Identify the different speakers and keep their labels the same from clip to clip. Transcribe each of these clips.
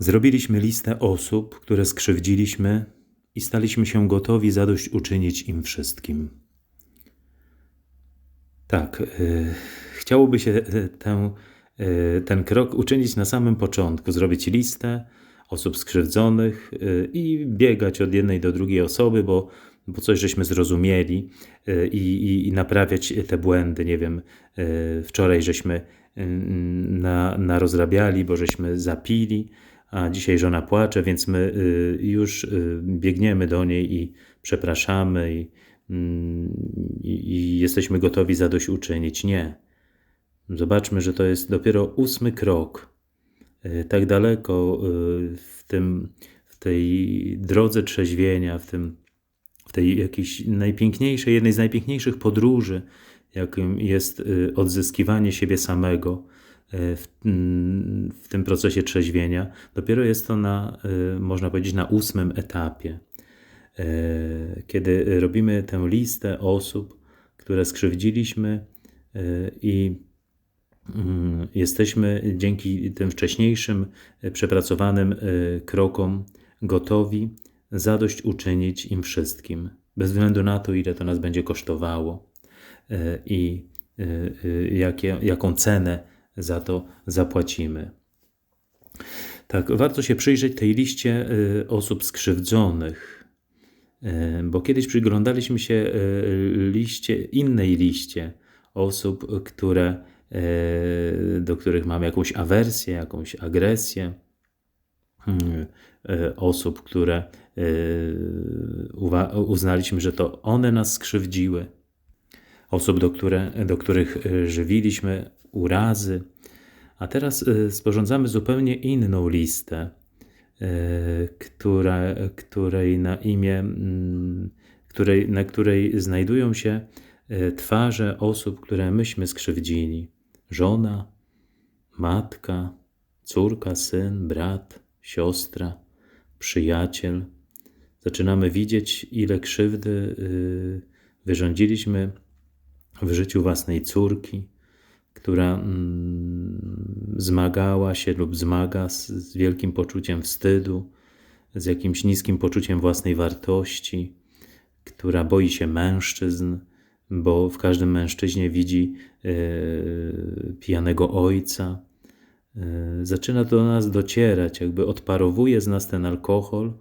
Speaker 1: Zrobiliśmy listę osób, które skrzywdziliśmy i staliśmy się gotowi zadośćuczynić im wszystkim. Tak, y, chciałoby się y, tę, y, ten krok uczynić na samym początku, zrobić listę osób skrzywdzonych y, i biegać od jednej do drugiej osoby, bo, bo coś żeśmy zrozumieli i, i, i naprawiać te błędy. Nie wiem, wczoraj żeśmy y, na, narozrabiali, bo żeśmy zapili, a dzisiaj żona płacze, więc my y, już y, biegniemy do niej i przepraszamy i, mm, i, i jesteśmy gotowi zadośćuczynić. Nie. Zobaczmy, że to jest dopiero ósmy krok. Y, Tak daleko w, tym, w tej drodze trzeźwienia, w, tym, w tej jakiejś najpiękniejszej, jednej z najpiękniejszych podróży, jakim jest odzyskiwanie siebie samego w, mm, w tym procesie trzeźwienia, dopiero jest to na, y, można powiedzieć, na ósmym etapie. E, Kiedy robimy tę listę osób, które skrzywdziliśmy i mm, jesteśmy dzięki tym wcześniejszym przepracowanym krokom gotowi zadośćuczynić im wszystkim, bez względu na to, ile to nas będzie kosztowało i jakie, jaką cenę za to zapłacimy. Tak, warto się przyjrzeć tej liście y, osób skrzywdzonych, y, bo kiedyś przyglądaliśmy się y, liście, innej liście osób, które, do których mamy jakąś awersję, jakąś agresję, osób, które uznaliśmy, że to one nas skrzywdziły, osób, do, które, do których żywiliśmy urazy. A teraz y, sporządzamy zupełnie inną listę, y, która, której na imię, mm, której, na której znajdują się y, twarze osób, które myśmy skrzywdzili. Żona, matka, córka, syn, brat, siostra, przyjaciel. Zaczynamy widzieć, ile krzywdy wyrządziliśmy w życiu własnej córki, która mm, zmagała się lub zmaga z, z wielkim poczuciem wstydu, z jakimś niskim poczuciem własnej wartości, która boi się mężczyzn, bo w każdym mężczyźnie widzi e, pijanego ojca. E, zaczyna do nas docierać, jakby odparowuje z nas ten alkohol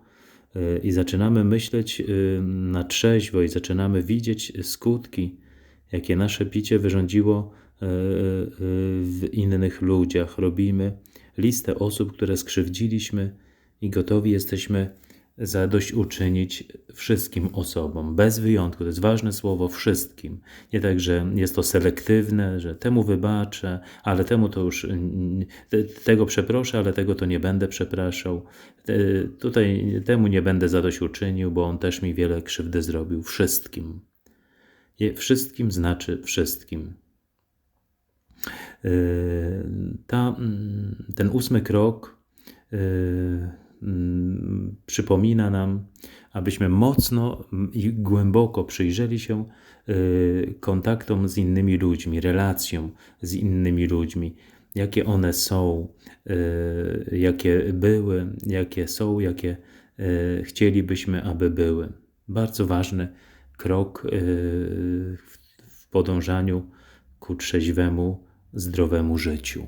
Speaker 1: e, i zaczynamy myśleć na trzeźwo i zaczynamy widzieć skutki, jakie nasze picie wyrządziło w innych ludziach. Robimy listę osób, które skrzywdziliśmy i gotowi jesteśmy zadośćuczynić wszystkim osobom, bez wyjątku. To jest ważne słowo wszystkim. Nie tak, że jest to selektywne, że temu wybaczę, ale temu to już te- tego przeproszę, ale tego to nie będę przepraszał. Tutaj temu nie będę zadośćuczynił, bo on też mi wiele krzywdy zrobił. Wszystkim. Wszystkim znaczy wszystkim. Yy, Ta, mm, ten ósmy krok yy, mm, przypomina nam, abyśmy mocno i głęboko przyjrzeli się yy, kontaktom z innymi ludźmi, relacjom z innymi ludźmi, jakie one są, jakie były, jakie są, jakie chcielibyśmy, aby były. Bardzo ważny krok w podążaniu ku trzeźwemu, zdrowemu życiu.